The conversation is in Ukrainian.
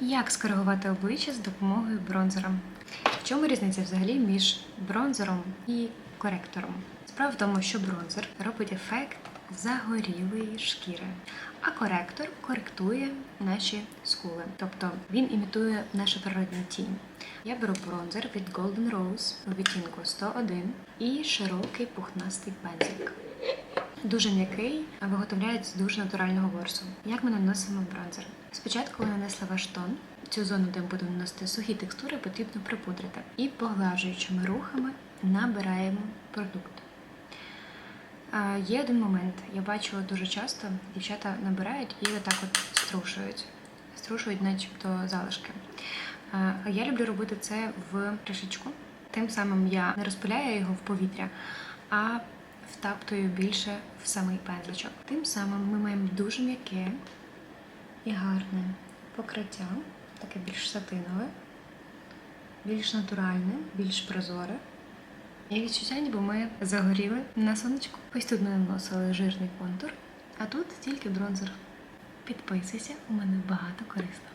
Як скоригувати обличчя з допомогою бронзера? В чому різниця взагалі між бронзером і коректором? Справа в тому, що бронзер робить ефект загорілої шкіри, а коректор коректує наші скули, тобто він імітує нашу природну тінь. Я беру бронзер від Golden Rose у відтінку 101 і широкий пухнастий пензик. Дуже м'який, а виготовляють з дуже натурального ворсу. Як ми наносимо бронзер? Спочатку ви нанесли ваш тон. Цю зону, де ми будемо наносити сухі текстури, потрібно припудрити. І поглажуючими рухами набираємо продукт. А, Є один момент. Я бачу дуже часто дівчата набирають і отак от струшують. Струшують, начебто, залишки. А я люблю робити це в кришечку. Тим самим я не розпиляю його в повітря, а втаптую більше в самий пензличок. Тим самим ми маємо дуже м'яке і гарне покриття, таке більш сатинове, більш натуральне, більш прозоре. Є відчуття, ніби ми загоріли на сонечку. Ось тут ми наносили жирний контур, а тут тільки бронзер. Підписуйся, у мене багато корисного.